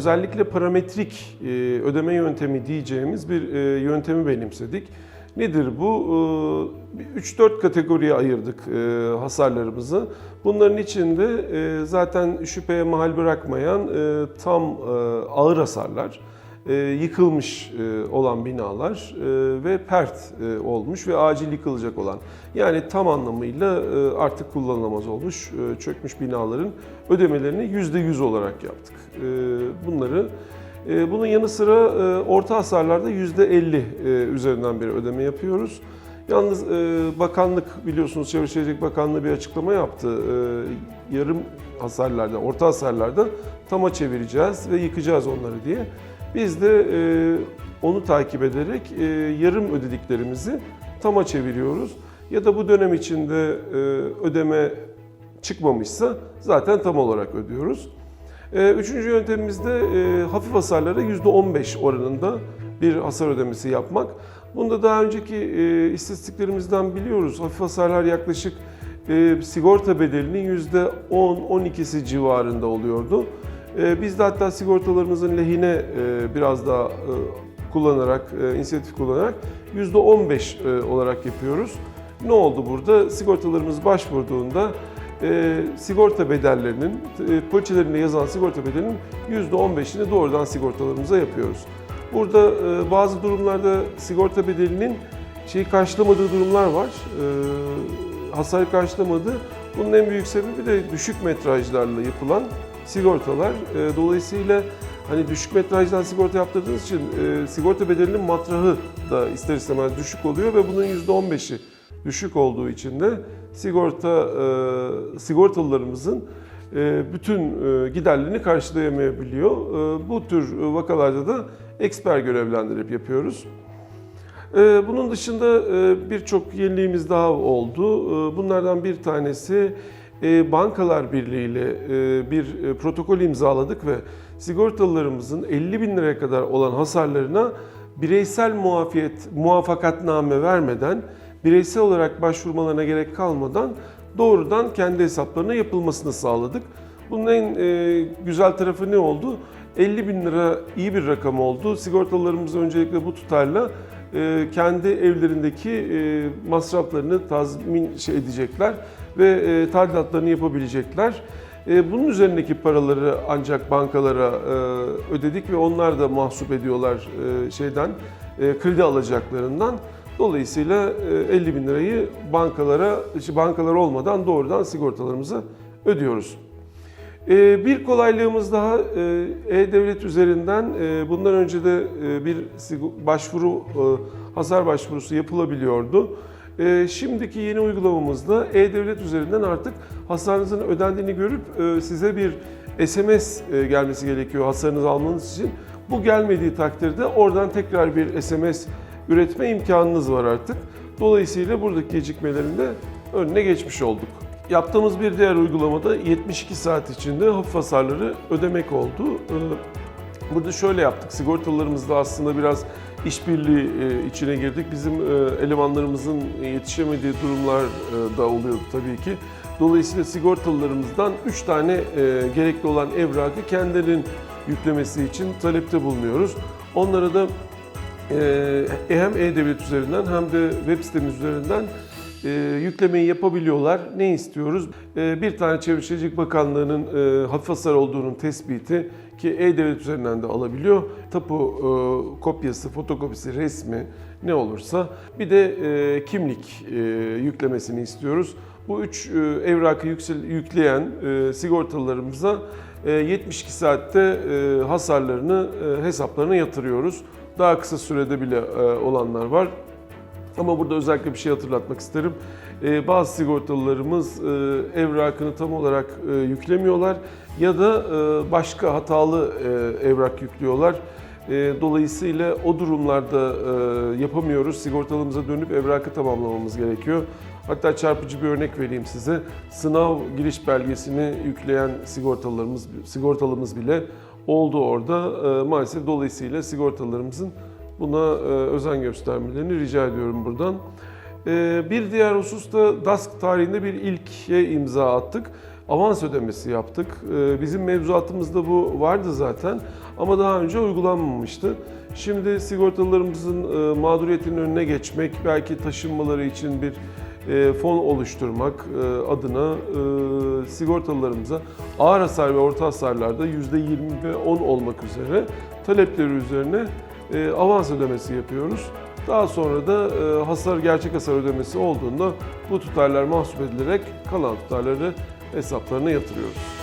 özellikle parametrik e, ödeme yöntemi diyeceğimiz bir e, yöntemi benimsedik. Nedir bu? E, 3-4 kategoriye ayırdık e, hasarlarımızı. Bunların içinde e, zaten şüpheye mahal bırakmayan e, tam e, ağır hasarlar, e, yıkılmış e, olan binalar e, ve pert olmuş ve acil yıkılacak olan. Yani tam anlamıyla artık kullanılamaz olmuş, e, çökmüş binaların ödemelerini %100 olarak yaptık. E, bunları bunun yanı sıra orta hasarlarda %50 e, üzerinden bir ödeme yapıyoruz. Yalnız bakanlık biliyorsunuz Çevre Şehircilik Bakanlığı bir açıklama yaptı. Yarım hasarlarda, orta hasarlarda tama çevireceğiz ve yıkacağız onları diye. Biz de e, onu takip ederek e, yarım ödediklerimizi tama çeviriyoruz. Ya da bu dönem içinde e, ödeme çıkmamışsa zaten tam olarak ödüyoruz. E, Üçüncü yöntemimizde e, hafif hasarlara %15 oranında bir hasar ödemesi yapmak. Bunda daha önceki e, istatistiklerimizden biliyoruz. Hafif hasarlar yaklaşık e, sigorta bedelinin %10-12'si civarında oluyordu. E, biz de hatta sigortalarımızın lehine e, biraz daha e, kullanarak, e, inisiyatif kullanarak %15 e, olarak yapıyoruz. Ne oldu burada? Sigortalarımız başvurduğunda sigorta bedellerinin, e, yazan sigorta bedelinin %15'ini doğrudan sigortalarımıza yapıyoruz. Burada bazı durumlarda sigorta bedelinin şeyi karşılamadığı durumlar var. Hasar karşılamadı. Bunun en büyük sebebi de düşük metrajlarla yapılan sigortalar. E, dolayısıyla hani düşük metrajdan sigorta yaptırdığınız için e, sigorta bedelinin matrahı da ister istemez düşük oluyor ve bunun %15'i düşük olduğu için de sigorta e, sigortalılarımızın e, bütün e, giderlerini karşılayamayabiliyor. E, bu tür vakalarda da eksper görevlendirip yapıyoruz. E, Bunun dışında e, birçok yeniliğimiz daha oldu. E, Bunlardan bir tanesi Bankalar Birliği ile e, bir e, protokol imzaladık ve sigortalılarımızın 50 bin liraya kadar olan hasarlarına bireysel muafiyet, muvaffakatname vermeden, bireysel olarak başvurmalarına gerek kalmadan doğrudan kendi hesaplarına yapılmasını sağladık. Bunun en e, güzel tarafı ne oldu? 50 bin lira iyi bir rakam oldu. Sigortalılarımız öncelikle bu tutarla kendi evlerindeki e, masraflarını tazmin şey edecekler ve e, tadilatlarını yapabilecekler. E, bunun üzerindeki paraları ancak bankalara e, ödedik ve onlar da mahsup ediyorlar e, şeyden e, kredi alacaklarından. Dolayısıyla e, 50 bin lirayı bankalara, işte bankalar olmadan doğrudan sigortalarımıza ödüyoruz. Ee, Bir kolaylığımız daha e, E-Devlet üzerinden e, bundan önce de e, bir başvuru, hasar başvurusu yapılabiliyordu. Şimdiki yeni uygulamamızda E-Devlet üzerinden artık hasarınızın ödendiğini görüp size bir SMS gelmesi gerekiyor hasarınızı almanız için. Bu gelmediği takdirde oradan tekrar bir SMS üretme imkanınız var artık. Dolayısıyla buradaki gecikmelerin de önüne geçmiş olduk. Yaptığımız bir diğer uygulamada 72 saat içinde hafif hasarları ödemek oldu. Ee, Burada şöyle yaptık, sigortalarımızda aslında biraz işbirliği e, içine girdik. Bizim e, elemanlarımızın yetişemediği durumlar e, da oluyordu tabii ki. Dolayısıyla sigortalılarımızdan 3 tane gerekli olan evrakı kendilerinin yüklemesi için talepte bulunuyoruz. Onlara da hem E-Devlet üzerinden hem de web sitemiz üzerinden e, yüklemeyi yapabiliyorlar. Ne istiyoruz? E, bir tane Çevre Şehircilik Bakanlığı'nın e, hafif hasar olduğunun tespiti ki E-Devlet üzerinden de alabiliyor. Tapu e, kopyası, fotokopisi, resmi ne olursa bir de e, kimlik e, yüklemesini istiyoruz. Bu üç e, evrakı yüksel, yükleyen e, sigortalılarımıza e, 72 saatte e, hasarlarını e, hesaplarına yatırıyoruz. Daha kısa sürede bile e, olanlar var. Ama burada özellikle bir şey hatırlatmak isterim. E, Bazı sigortalılarımız e, evrakını tam olarak e, yüklemiyorlar ya da e, başka hatalı e, evrak yüklüyorlar. E, Dolayısıyla o durumlarda e, yapamıyoruz. Sigortalımıza dönüp evrakı tamamlamamız gerekiyor. Hatta çarpıcı bir örnek vereyim size. Sınav giriş belgesini yükleyen sigortalılarımız, sigortalımız bile oldu orada. E, Maalesef dolayısıyla sigortalarımızın buna e, özen göstermelerini rica ediyorum buradan. E, Bir diğer husus da DASK tarihinde bir ilke imza attık. avans ödemesi yaptık. E, Bizim mevzuatımızda bu vardı zaten ama daha önce uygulanmamıştı. Şimdi sigortalılarımızın mağduriyetinin önüne geçmek, belki taşınmaları için bir fon oluşturmak adına sigortalılarımıza ağır hasar ve orta hasarlarda %20 ve 10 olmak üzere talepleri üzerine e, avans ödemesi yapıyoruz. Daha sonra da e, hasar gerçek hasar ödemesi olduğunda bu tutarlar mahsup edilerek kalan tutarları hesaplarına yatırıyoruz.